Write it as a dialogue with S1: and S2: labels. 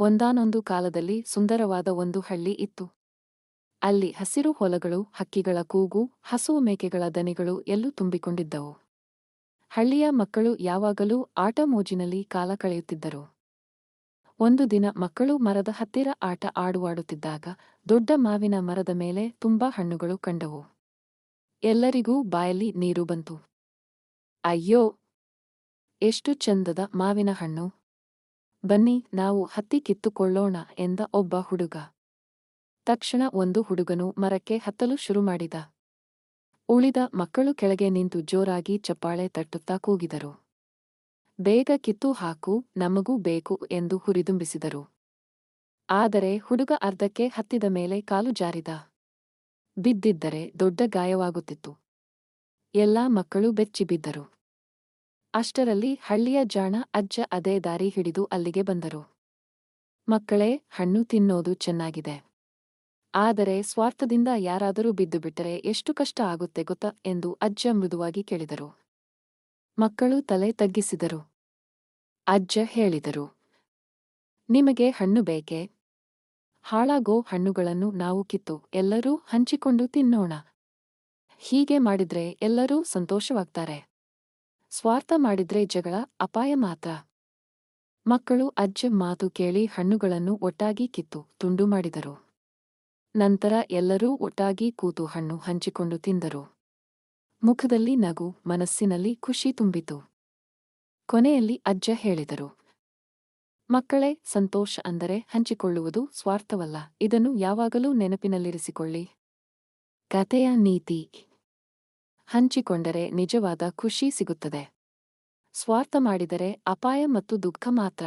S1: ಒಂದಾನೊಂದು ಕಾಲದಲ್ಲಿ ಸುಂದರವಾದ ಒಂದು ಹಳ್ಳಿ ಇತ್ತು. ಅಲ್ಲಿ ಹಸಿರು ಹೊಲಗಳು, ಹಕ್ಕಿಗಳ ಕೂಗು ಹಸುವು ಮೇಕೆಗಳ ದನಿಗಳು ಎಲ್ಲೂ ತುಂಬಿಕೊಂಡಿದ್ದವು. ಹಳ್ಳಿಯ ಮಕ್ಕಳು ಯಾವಾಗಲೂ ಆಟ ಮೋಜಿನಲ್ಲಿ ಕಾಲ ಕಳೆಯುತ್ತಿದ್ದರು. ಒಂದು ದಿನ ಮಕ್ಕಳು ಮರದ ಹತ್ತಿರ ಆಟ ಆಡುವಾಡುತ್ತಿದ್ದಾಗ ದೊಡ್ಡ ಮಾವಿನ ಮರದ ಮೇಲೆ ತುಂಬಾ ಹಣ್ಣುಗಳು ಕಂಡವು. ಎಲ್ಲರಿಗೂ ಬಾಯಲ್ಲಿ ನೀರು ಬಂತು. ಅಯ್ಯೋ! ಎಷ್ಟು ಚಂದದ ಮಾವಿನ ಹಣ್ಣು! ಬನ್ನಿ, ನಾವು ಹತ್ತಿ ಕಿತ್ತುಕೊಳ್ಳೋಣ ಎಂದ ಒಬ್ಬ ಹುಡುಗ. ತಕ್ಷಣ ಒಂದು ಹುಡುಗನು ಮರಕ್ಕೆ ಹತ್ತಲು ಶುರು ಮಾಡಿದ. ಉಳಿದ ಮಕ್ಕಳು ಕೆಳಗೆ ನಿಂತು ಜೋರಾಗಿ ಚಪ್ಪಾಳೆ ತಟ್ಟುತ್ತಾ ಕೂಗಿದರು. ಬೇಗ ಕಿತ್ತು ಹಾಕು, ನಮಗೂ ಬೇಕು ಎಂದು ಹುರಿದುಂಬಿಸಿದರು. ಆದರೆ ಹುಡುಗ ಅರ್ಧಕ್ಕೆ ಹತ್ತಿದ ಮೇಲೆ ಕಾಲು ಜಾರಿದ. ಬಿದ್ದಿದ್ದರೆ ದೊಡ್ಡ ಗಾಯವಾಗುತ್ತಿತ್ತು. ಎಲ್ಲಾ ಮಕ್ಕಳು ಬೆಚ್ಚಿಬಿದ್ದರು. ಅಷ್ಟರಲ್ಲಿ ಹಳ್ಳಿಯ ಜಾಣ ಅಜ್ಜ ಅದೇ ದಾರಿ ಹಿಡಿದು ಅಲ್ಲಿಗೆ ಬಂದರು. ಮಕ್ಕಳೇ, ಹಣ್ಣು ತಿನ್ನೋದು ಚೆನ್ನಾಗಿದೆ. ಆದರೆ ಸ್ವಾರ್ಥದಿಂದ ಯಾರಾದರೂ ಬಿದ್ದುಬಿಟ್ಟರೆ ಎಷ್ಟು ಕಷ್ಟ ಆಗುತ್ತೆ ಗೊತ್ತಾ ಎಂದು ಅಜ್ಜ ಮೃದುವಾಗಿ ಕೇಳಿದರು. ಮಕ್ಕಳು ತಲೆ ತಗ್ಗಿಸಿದರು. ಅಜ್ಜ ಹೇಳಿದರು, ನಿಮಗೆ ಹಣ್ಣು ಬೇಕೇ? ಹಾಳಾಗೋ ಹಣ್ಣುಗಳನ್ನು ನಾವು ಕಿತ್ತು, ಎಲ್ಲರೂ ಹಂಚಿಕೊಂಡು ತಿನ್ನೋಣ. ಹೀಗೆ ಮಾಡಿದ್ರೆ ಎಲ್ಲರೂ ಸಂತೋಷವಾಗ್ತಾರೆ. ಸ್ವಾರ್ಥ ಮಾಡಿದ್ರೆ ಜಗಳ, ಅಪಾಯ ಮಾತ್ರ. ಮಕ್ಕಳು, ಅಜ್ಜ ಮಾತು ಕೇಳಿ ಹಣ್ಣುಗಳನ್ನು ಒಟ್ಟಾಗಿ ಕಿತ್ತು, ತುಂಡು ಮಾಡಿದರು. ನಂತರ ಎಲ್ಲರೂ ಒಟ್ಟಾಗಿ ಕೂತು ಹಣ್ಣು ಹಂಚಿಕೊಂಡು ತಿಂದರು. ಮುಖದಲ್ಲಿ ನಗು, ಮನಸ್ಸಿನಲ್ಲಿ ಖುಷಿ ತುಂಬಿತು. ಕೊನೆಯಲ್ಲಿ ಅಜ್ಜ ಹೇಳಿದರು, ಮಕ್ಕಳೇ, ಸಂತೋಷ ಅಂದರೆ ಹಂಚಿಕೊಳ್ಳುವುದು ಸ್ವಾರ್ಥವಲ್ಲ. ಇದನ್ನು ಯಾವಾಗಲೂ ನೆನಪಿನಲ್ಲಿರಿಸಿಕೊಳ್ಳಿ. ಕಥೆಯ ನೀತಿ. ಹಂಚಿಕೊಂಡರೆ ನಿಜವಾದ ಖುಷಿ ಸಿಗುತ್ತದೆ. ಸ್ವಾರ್ಥ ಮಾಡಿದರೆ ಅಪಾಯ ಮತ್ತು ದುಃಖ ಮಾತ್ರ.